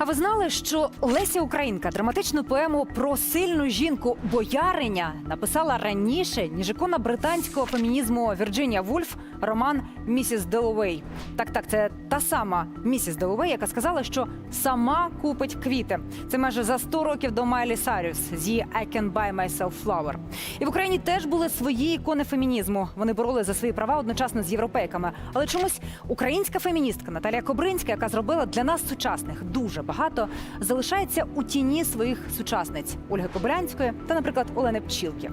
А ви знали, що Леся Українка драматичну поему про сильну жінку бояриня написала раніше, ніж ікона британського фемінізму Вірджинія Вульф роман Місіс Деловей. Так, так, це та сама місіс Деловей, яка сказала, що сама купить квіти. Це майже за 100 років до Майлі Саріус з її «I can buy myself flower». І в Україні теж були свої ікони фемінізму. Вони боролись за свої права одночасно з європейками. Але чомусь українська феміністка Наталія Кобринська, яка зробила для нас сучасних дуже багато, залишається у тіні своїх сучасниць Ольги Кобилянської та, наприклад, Олени Пчілки.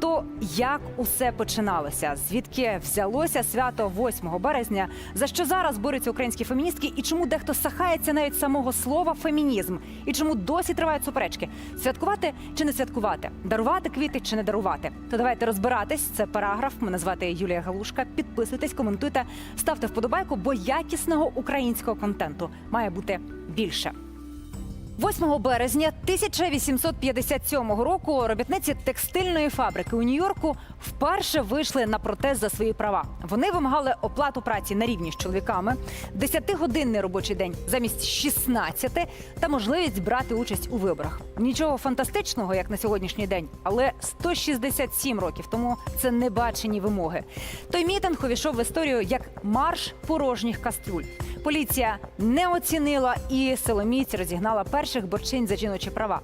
То як усе починалося? Звідки взялося свято 8 березня? За що зараз борються українські феміністки? І чому дехто сахається навіть самого слова фемінізм? І чому досі тривають суперечки? Святкувати чи не святкувати? Дарувати квіти чи не дарувати? То давайте розбиратись. Це параграф. Мене звати Юлія Галушка. Підписуйтесь, коментуйте, ставте вподобайку, бо якісного українського контенту має бути більше. 8 березня 1857 року робітниці текстильної фабрики у Нью-Йорку вперше вийшли на протест за свої права. Вони вимагали оплату праці на рівні з чоловіками, 10-годинний робочий день замість 16 та можливість брати участь у виборах. Нічого фантастичного, як на сьогоднішній день, але 167 років тому це небачені вимоги. Той мітинг увійшов в історію як марш порожніх каструль. Поліція не оцінила і силоміць розігнала перших борчинь за жіночі права.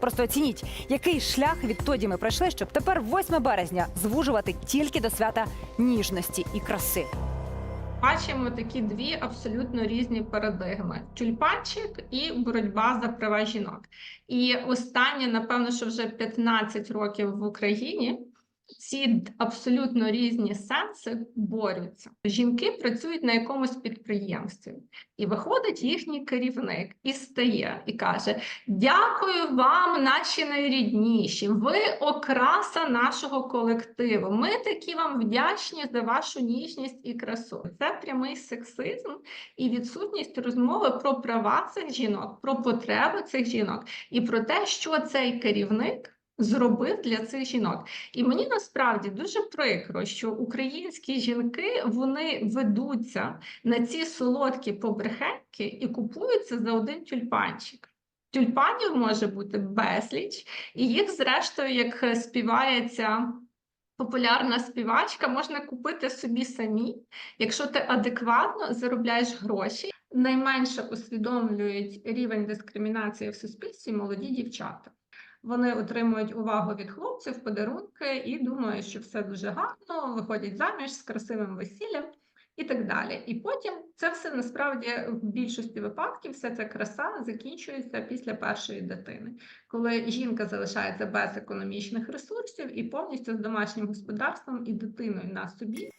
Просто оцініть, який шлях відтоді ми пройшли, щоб тепер 8 березня звужувати тільки до свята ніжності і краси. Бачимо такі дві абсолютно різні парадигми: тюльпанчик і боротьба за права жінок. І останнє, напевно, що вже 15 років в Україні. Ці абсолютно різні сенси борються. Жінки працюють на якомусь підприємстві, і виходить їхній керівник і стає і каже: Дякую вам, наші найрідніші. Ви окраса нашого колективу. Ми такі вам вдячні за вашу ніжність і красу. Це прямий сексизм і відсутність розмови про права цих жінок, про потреби цих жінок і про те, що цей керівник. Зробив для цих жінок, і мені насправді дуже прикро, що українські жінки вони ведуться на ці солодкі побрехеньки і купуються за один тюльпанчик. Тюльпанів може бути безліч, і їх, зрештою, як співається популярна співачка, можна купити собі самі, якщо ти адекватно заробляєш гроші. Найменше усвідомлюють рівень дискримінації в суспільстві молоді дівчата. Вони отримують увагу від хлопців, подарунки і думають, що все дуже гарно, виходять заміж з красивим весіллям і так далі. І потім це все насправді в більшості випадків вся ця краса закінчується після першої дитини, коли жінка залишається без економічних ресурсів і повністю з домашнім господарством і дитиною на собі.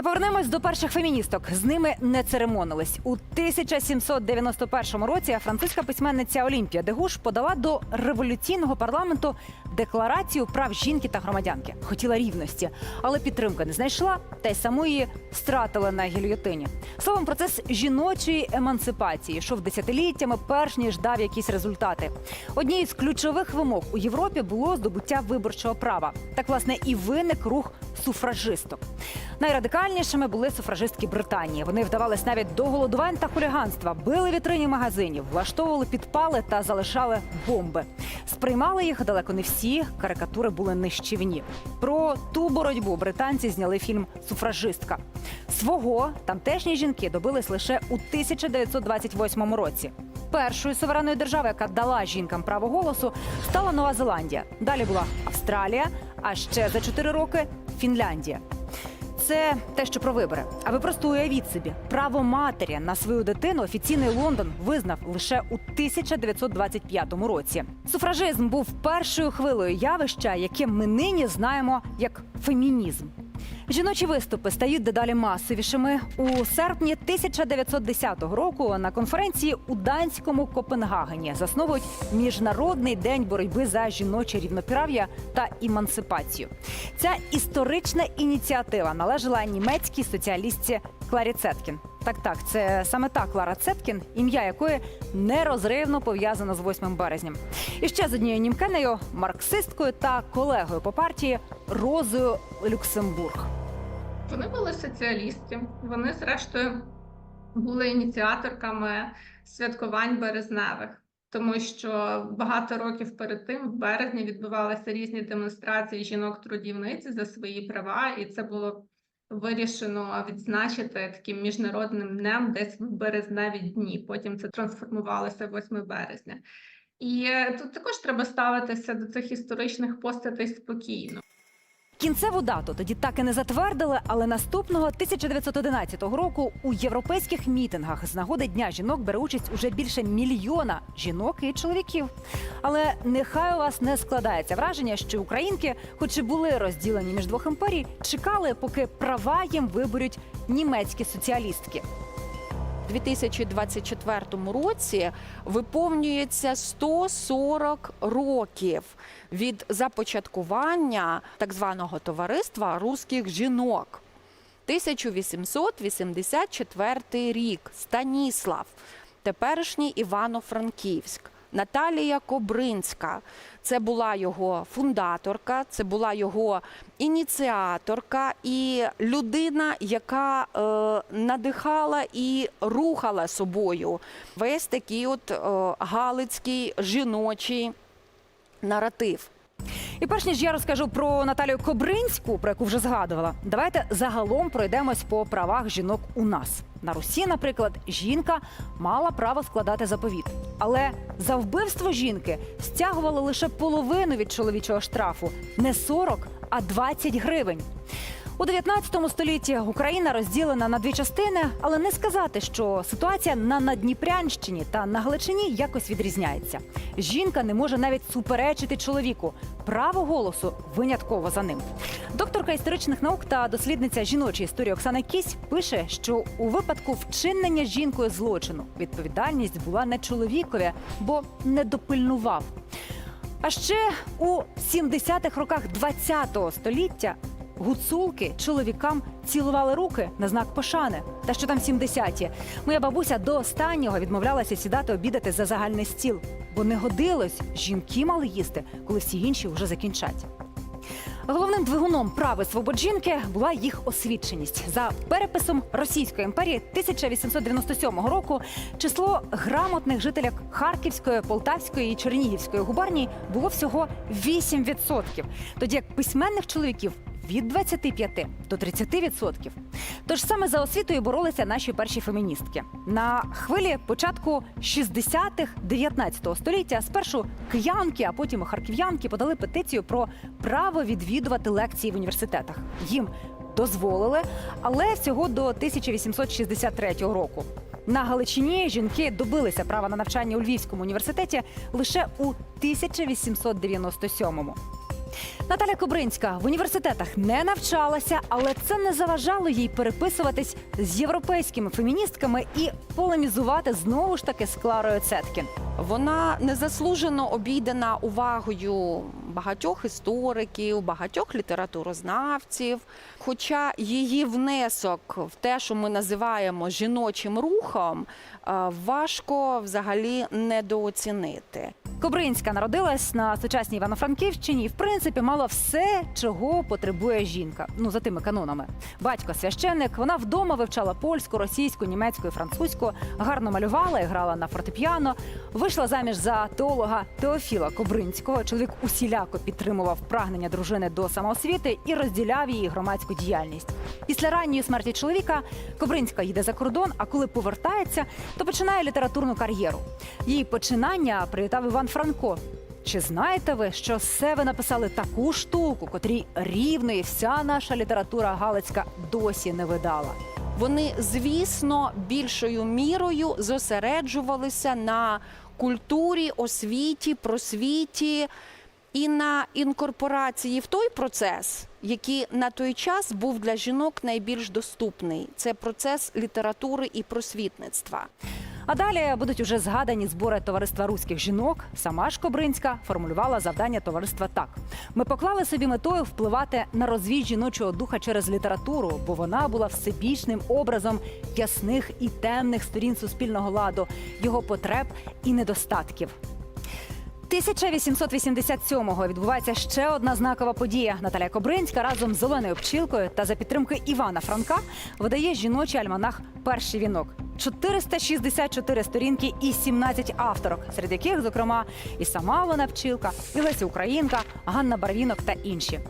Та повернемось до перших феміністок. З ними не церемонились. У 1791 році французька письменниця Олімпія Дегуш подала до революційного парламенту декларацію прав жінки та громадянки. Хотіла рівності, але підтримки не знайшла, та й саму її стратила на гільйотині. Словом, процес жіночої емансипації йшов десятиліттями, перш ніж дав якісь результати. Однією з ключових вимог у Європі було здобуття виборчого права. Так, власне, і виник рух суфражисток. Найрадикальнішими були суфражистки Британії. Вони вдавались навіть до голодувань та хуліганства, били вітрині магазинів, влаштовували підпали та залишали бомби. Сприймали їх далеко не всі. Карикатури були нищівні. Про ту боротьбу британці зняли фільм Суфражистка. Свого тамтешні жінки добились лише у 1928 році. Першою суверенною державою, яка дала жінкам право голосу, стала Нова Зеландія. Далі була Австралія, а ще за 4 роки Фінляндія. Це те, що про вибори. А ви просто уявіть собі, право матері на свою дитину офіційний Лондон визнав лише у 1925 році. Суфражизм був першою хвилою явища, яке ми нині знаємо як фемінізм. Жіночі виступи стають дедалі масовішими. У серпні 1910 року на конференції у данському Копенгагені засновують міжнародний день боротьби за жіноче рівноправ'я та емансипацію. Ця історична ініціатива належала німецькій соціалістці Кларі Цеткін. Так, так, це саме та Клара Цеткін, ім'я якої нерозривно пов'язано з 8 березням. І ще з однією німкенею, марксисткою та колегою по партії Розою Люксембург. Вони були соціалісти. Вони, зрештою, були ініціаторками святкувань березневих, тому що багато років перед тим, в березні, відбувалися різні демонстрації жінок-трудівниць за свої права, і це було вирішено відзначити таким міжнародним днем десь в березневі дні. Потім це трансформувалося 8 березня. І тут також треба ставитися до цих історичних постатей спокійно. Кінцеву дату тоді так і не затвердили, але наступного 1911 року у європейських мітингах з нагоди Дня жінок бере участь уже більше мільйона жінок і чоловіків. Але нехай у вас не складається враження, що українки, хоч і були розділені між двох імперій, чекали, поки права їм виборють німецькі соціалістки. У 2024 році виповнюється 140 років від започаткування так званого товариства руських жінок. 1884 рік. Станіслав, теперішній Івано-Франківськ. Наталія Кобринська. Це була його фундаторка, це була його ініціаторка і людина, яка е, надихала і рухала собою весь такий от е, галицький жіночий наратив. І перш ніж я розкажу про Наталію Кобринську, про яку вже згадувала, давайте загалом пройдемось по правах жінок у нас. На Русі, наприклад, жінка мала право складати заповіт, але за вбивство жінки стягували лише половину від чоловічого штрафу не 40, а 20 гривень. У 19 столітті Україна розділена на дві частини, але не сказати, що ситуація на Надніпрянщині та на Галичині якось відрізняється. Жінка не може навіть суперечити чоловіку. Право голосу винятково за ним. Докторка історичних наук та дослідниця жіночої історії Оксана Кісь пише, що у випадку вчинення жінкою злочину відповідальність була не чоловікові, бо не допильнував. А ще у 70-х роках 20-го століття гуцулки чоловікам цілували руки на знак пошани. Та що там 70-ті. Моя бабуся до останнього відмовлялася сідати обідати за загальний стіл, бо не годилось. Жінки мали їсти, коли всі інші вже закінчать. Головним двигуном прав і свобод жінки була їх освіченість. За переписом Російської імперії 1897 року число грамотних жителів Харківської, Полтавської і Чернігівської губернії було всього 8%, тоді як письменних чоловіків від 25 до 30%. Тож саме за освітою боролися наші перші феміністки. На хвилі початку 60-х 19 століття спершу киянки, а потім харків'янки подали петицію про право відвідувати лекції в університетах. Їм дозволили, але всього до 1863 року. На Галичині жінки добилися права на навчання у Львівському університеті лише у 1897-му. Наталя Кобринська в університетах не навчалася, але це не заважало їй переписуватись з європейськими феміністками і полемізувати знову ж таки з Кларою Цеткін. Вона незаслужено обійдена увагою багатьох істориків, багатьох літературознавців. Хоча її внесок в те, що ми називаємо жіночим рухом, е, важко взагалі недооцінити. Кобринська народилась на сучасній Івано-Франківщині і, в принципі, мала все, чого потребує жінка. Ну за тими канонами. Батько священник. Вона вдома вивчала польську, російську, німецьку і французьку, гарно малювала і грала на фортепіано. Вийшла заміж за теолога Теофіла Кобринського. Чоловік усіляко підтримував прагнення дружини до самоосвіти і розділяв її громадську діяльність. Після ранньої смерті чоловіка Кобринська їде за кордон. А коли повертається, то починає літературну кар'єру. Її починання привітав Іван Франко. Чи знаєте ви, що з себе написали таку штуку, котрій рівно і вся наша література галицька досі не видала? Вони, звісно, більшою мірою зосереджувалися на культурі, освіті, просвіті і на інкорпорації в той процес, який на той час був для жінок найбільш доступний. Це процес літератури і просвітництва. А далі будуть уже згадані збори товариства руських жінок. Сама ж Кобринська формулювала завдання товариства так: ми поклали собі метою впливати на розвій жіночого духа через літературу, бо вона була всебічним образом ясних і темних сторін суспільного ладу, його потреб і недостатків. 1887-го відбувається ще одна знакова подія. Наталя Кобринська разом з Оленою Пчілкою та за підтримки Івана Франка видає жіночий альманах Перший вінок. 464 сторінки і 17 авторок, серед яких, зокрема, і сама вона вчилка, і Леся Українка, Ганна Барвінок та інші.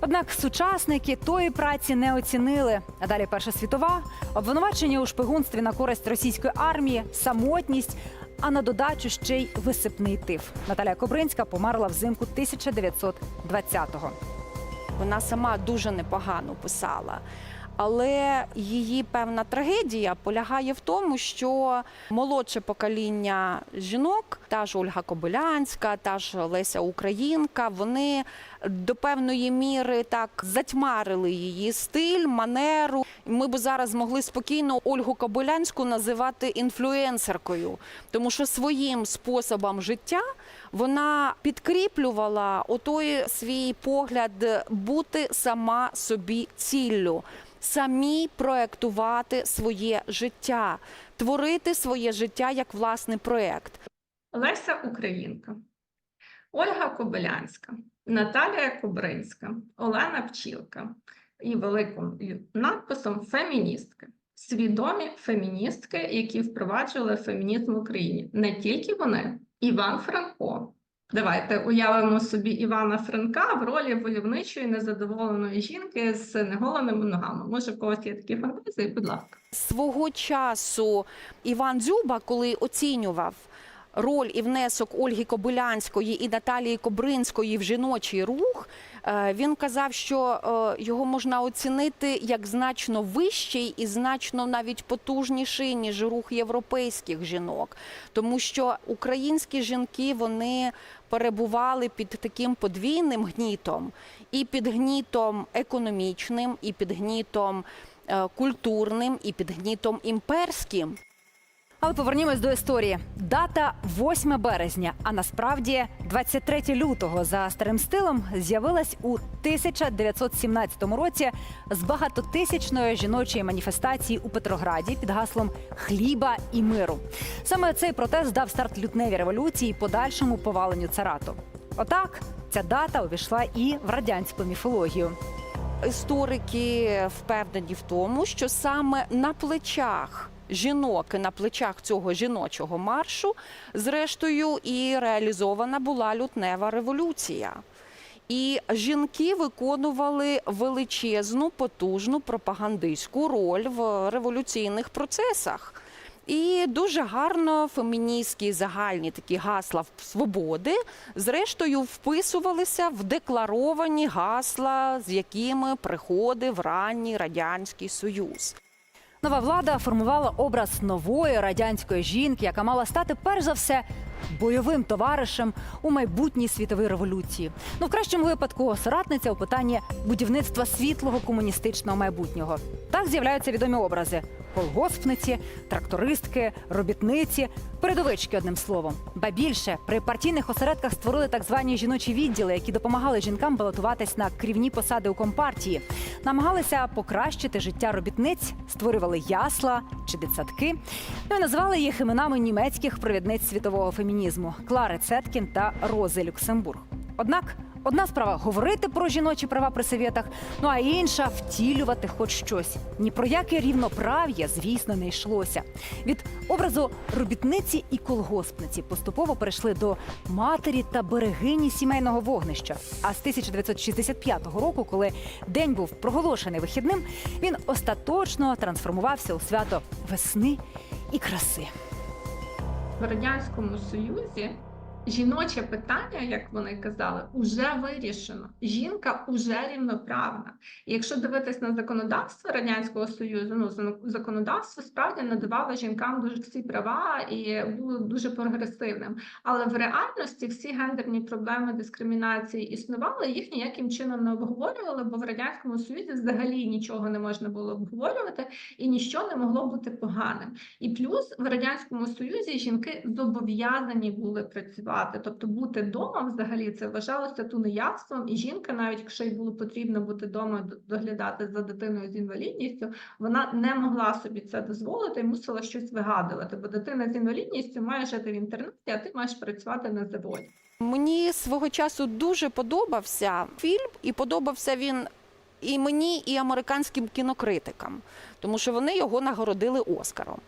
Однак сучасники тої праці не оцінили. А далі Перша світова, обвинувачення у шпигунстві на користь російської армії, самотність. А на додачу ще й висипний тиф. Наталя Кобринська померла взимку 1920-го. Вона сама дуже непогано писала. Але її певна трагедія полягає в тому, що молодше покоління жінок, та ж Ольга Кобилянська, та ж Леся Українка, вони до певної міри так затьмарили її стиль, манеру. Ми б зараз могли спокійно Ольгу Кобилянську називати інфлюенсеркою, тому що своїм способом життя вона підкріплювала отой свій погляд бути сама собі ціллю, самі проектувати своє життя, творити своє життя як власний проект. Леся Українка, Ольга Кобилянська, Наталія Кобринська, Олена Пчілка і великим надписом феміністки. Свідомі феміністки, які впроваджували фемінізм в Україні. Не тільки вони, Іван Франко. Давайте уявимо собі Івана Франка в ролі войовничої незадоволеної жінки з неголеними ногами. Може, в когось є такі фантазії? Будь ласка. Свого часу Іван Дзюба, коли оцінював роль і внесок Ольги Кобилянської і Наталії Кобринської в жіночий рух, він казав, що е, його можна оцінити як значно вищий і значно навіть потужніший, ніж рух європейських жінок, тому що українські жінки вони перебували під таким подвійним гнітом, і під гнітом економічним, і під гнітом е, культурним, і під гнітом імперським. Але повернімось до історії. Дата 8 березня, а насправді 23 лютого за старим стилем з'явилась у 1917 році з багатотисячної жіночої маніфестації у Петрограді під гаслом хліба і миру. Саме цей протест дав старт лютневій революції і подальшому поваленню царату. Отак ця дата увійшла і в радянську міфологію. Історики впевнені в тому, що саме на плечах жінок на плечах цього жіночого маршу, зрештою, і реалізована була лютнева революція. І жінки виконували величезну, потужну пропагандистську роль в революційних процесах. І дуже гарно феміністські загальні такі гасла свободи, зрештою, вписувалися в декларовані гасла, з якими приходив ранній радянський союз. Нова влада формувала образ нової радянської жінки, яка мала стати перш за все бойовим товаришем у майбутній світовій революції. Ну, в кращому випадку, соратниця у питанні будівництва світлого комуністичного майбутнього. Так з'являються відомі образи: колгоспниці, трактористки, робітниці, передовички, одним словом. Ба більше при партійних осередках створили так звані жіночі відділи, які допомагали жінкам балотуватись на керівні посади у компартії, намагалися покращити життя робітниць, створювали ясла чи дитсадки. Ну і називали їх іменами німецьких провідниць світового фемінізму Клари Цеткін та Рози Люксембург. Однак одна справа говорити про жіночі права при совєтах, ну а інша втілювати хоч щось. Ні про яке рівноправ'я, звісно, не йшлося. Від образу робітниці і колгоспниці поступово перейшли до матері та берегині сімейного вогнища. А з 1965 року, коли день був проголошений вихідним, він остаточно трансформувався у свято весни і краси. В радянському союзі жіноче питання, як вони казали, уже вирішено. Жінка уже рівноправна. І якщо дивитись на законодавство радянського союзу, ну законодавство справді надавало жінкам дуже всі права і було дуже прогресивним. Але в реальності всі гендерні проблеми дискримінації існували, їх ніяким чином не обговорювали, бо в радянському союзі взагалі нічого не можна було обговорювати і ніщо не могло бути поганим. І плюс в радянському союзі жінки зобов'язані були працювати, тобто бути вдома взагалі це вважалося тунеядством, і жінка, навіть якщо їй було потрібно бути вдома доглядати за дитиною з інвалідністю, вона не могла собі це дозволити і мусила щось вигадувати, бо дитина з інвалідністю має жити в інтернеті, а ти маєш працювати на заводі. Мені свого часу дуже подобався фільм, і подобався він і мені, і американським кінокритикам, тому що вони його нагородили Оскаром.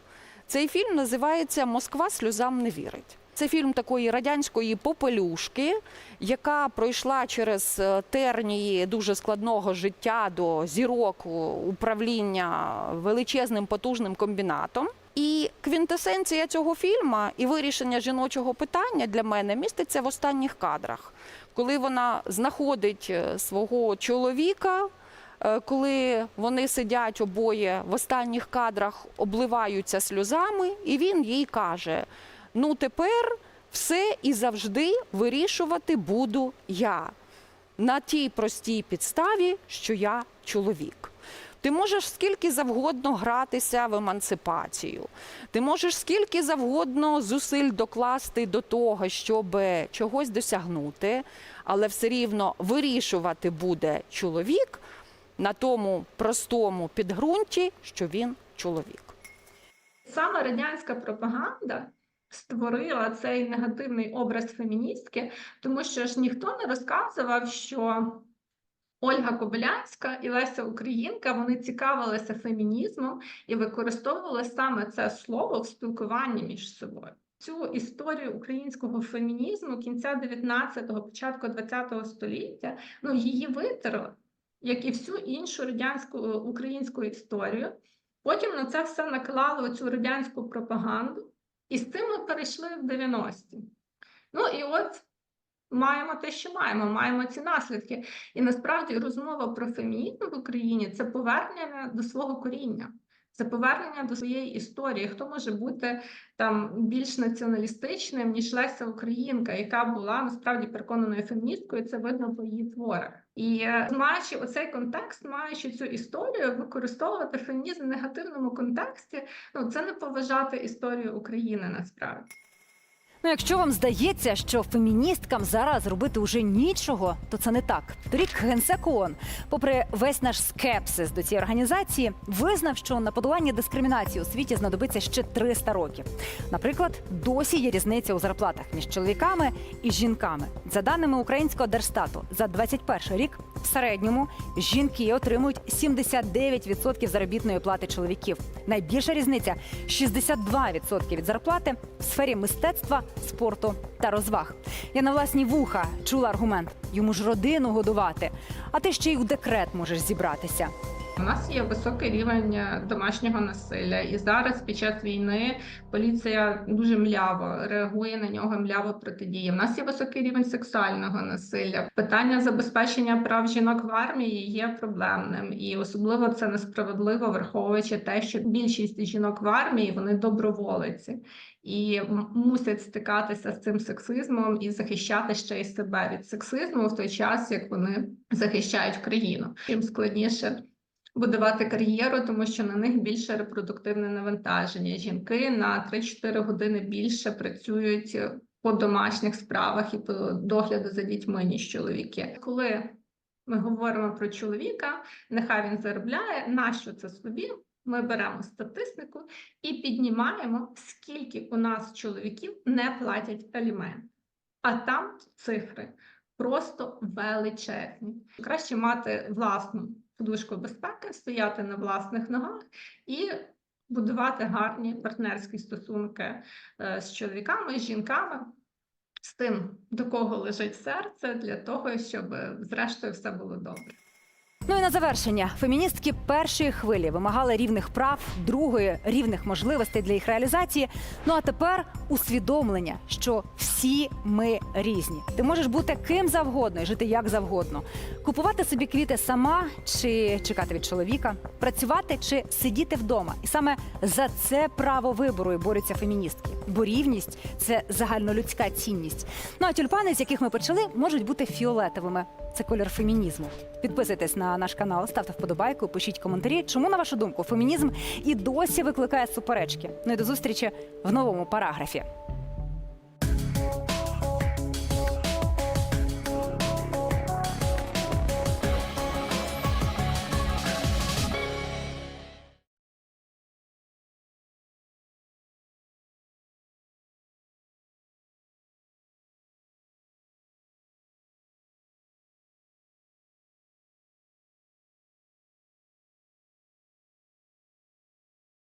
Цей фільм називається Москва сльозам не вірить. Це фільм такої радянської попелюшки, яка пройшла через е, тернії дуже складного життя до зірок управління величезним потужним комбінатом. І квінтесенція цього фільму і вирішення жіночого питання для мене міститься в останніх кадрах, коли вона знаходить е, свого чоловіка. е, Коли вони сидять обоє в останніх кадрах, обливаються сльозами, і він їй каже: Ну тепер все і завжди вирішувати буду я на тій простій підставі, що я чоловік. Ти можеш скільки завгодно гратися в емансипацію. Ти можеш скільки завгодно зусиль докласти до того, щоб чогось досягнути, але все рівно вирішувати буде чоловік на тому простому підґрунті, що він чоловік. Саме радянська пропаганда створила цей негативний образ феміністки, тому що ж ніхто не розказував, що Ольга Кобилянська і Леся Українка вони цікавилися фемінізмом і використовували саме це слово в спілкуванні між собою. Цю історію українського фемінізму кінця 19-го, початку 20-го століття, ну її витерли, як і всю іншу радянську е, українську історію. Потім на це все наклали цю радянську пропаганду, і з цим ми перейшли в 90-ті. Ну і от маємо те, що маємо, маємо ці наслідки. І насправді розмова про фемінізм в Україні це повернення до свого коріння. Це повернення до своєї історії. Хто може бути там більш націоналістичним, ніж Леся Українка, яка була насправді переконаною феміністкою, це видно по її творах. І е, маючи оцей контекст, маючи цю історію, використовувати фемінізм в негативному контексті, ну це не поважати історію України насправді. Ну, якщо вам здається, що феміністкам зараз робити уже нічого, то це не так. Торік генсек ООН, попри весь наш скепсис до цієї організації, визнав, що на подолання дискримінації у світі знадобиться ще 300 років. Наприклад, досі є різниця у зарплатах між чоловіками і жінками. За даними українського держстату, за 21 рік в середньому жінки отримують 79% заробітної плати чоловіків. Найбільша різниця 62% від зарплати в сфері мистецтва, спорту та розваг. Я на власні вуха чула аргумент: йому ж родину годувати, а ти ще й у декрет можеш зібратися. У нас є високий рівень е, домашнього насилля, і зараз під час війни поліція дуже мляво реагує на нього, мляво протидіє. У нас є високий рівень сексуального насилля. Питання забезпечення прав жінок в армії є проблемним, і особливо це несправедливо, враховуючи те, що більшість жінок в армії вони доброволиці і мусять стикатися з цим сексизмом і захищати ще й себе від сексизму в той час, як вони захищають країну. Їм складніше будувати кар'єру, тому що на них більше репродуктивне навантаження. Жінки на 3-4 години більше працюють по домашніх справах і по догляду за дітьми, ніж чоловіки. Коли ми говоримо про чоловіка, нехай він заробляє, нащо це собі? Ми беремо статистику і піднімаємо, скільки у нас чоловіків не платять алімент. А там цифри просто величезні. Краще мати власну подушку безпеки, стояти на власних ногах і будувати гарні партнерські стосунки е, з чоловіками, з жінками, з тим, до кого лежить серце, для того, щоб е, зрештою все було добре. Ну і на завершення феміністки першої хвилі вимагали рівних прав, другої рівних можливостей для їх реалізації. Ну а тепер усвідомлення, що всі ми різні. Ти можеш бути ким завгодно і жити як завгодно, купувати собі квіти сама чи чекати від чоловіка, працювати чи сидіти вдома. І саме за це право вибору і борються феміністки. Бо рівність це загальнолюдська цінність. Ну а тюльпани, з яких ми почали, можуть бути фіолетовими. Це колір фемінізму. Підписуйтесь на наш канал, ставте вподобайку, пишіть коментарі. Чому на вашу думку фемінізм і досі викликає суперечки? Ну і до зустрічі в новому параграфі.